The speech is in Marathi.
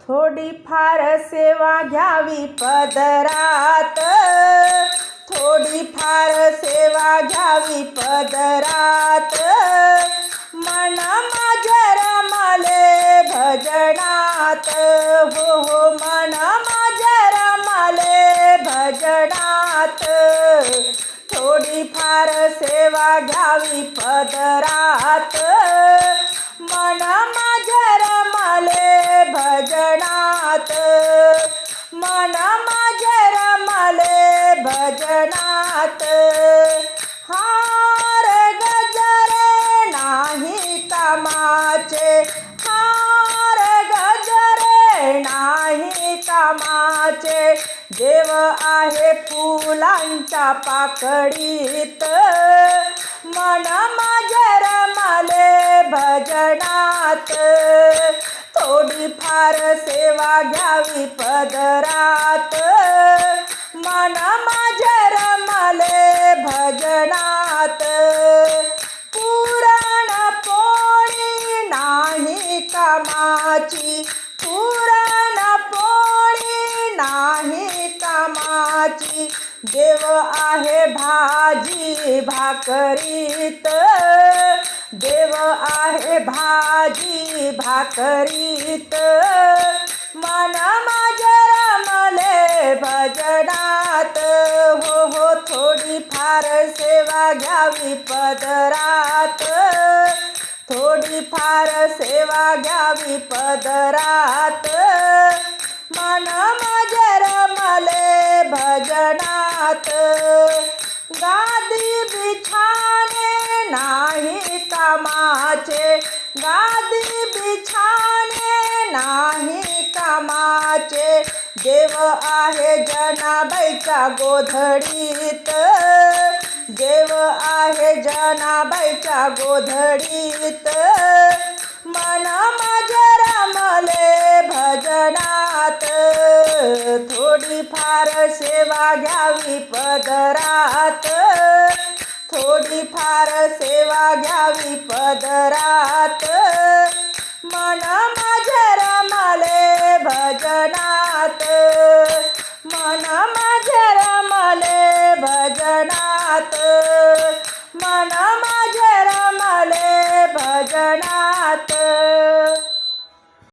थोडी फार सेवा घ्यावी पदरात. थोडी फार सेवा घ्यावी पदरात. मना माझ्या रमले भजनात. हो हो मना माझ्या रमले भजनात. थोडी फार सेवा घ्यावी पदरात. मन माझे रमले भजनात. हार गजरे नाही कामाचे. हार गजरे नाही कामाचे. देव आहे फुलांच्या पाकडीत. मन माझे रमले भजनात. थोडी फार सेवा घ्यावी पदरात. मन माझ्या रमले भजनात. पुराण पोळी नाही कामाची. पुराण पोळी नाही कामाची. देव आहे भाजी भाकरीत. देव आहे भाजी भाकरीत. मन माझ्या रमले भजनात. हो हो थोडी फार सेवा घ्यावी पदरात. थोडी फार सेवा घ्यावी पदरात. मन माझ्या जात गादी बिछाने नाही कामाचे. गादी बिछाने नाही कामाचे. देव आहे जनाबाईच्या गोधडीत. देव आहे जनाबाईच्या गोधडीत. मन मजरा सेवा घ्यावी पदरात. थोडी फार सेवा घ्यावी पदरात. मन माझ्या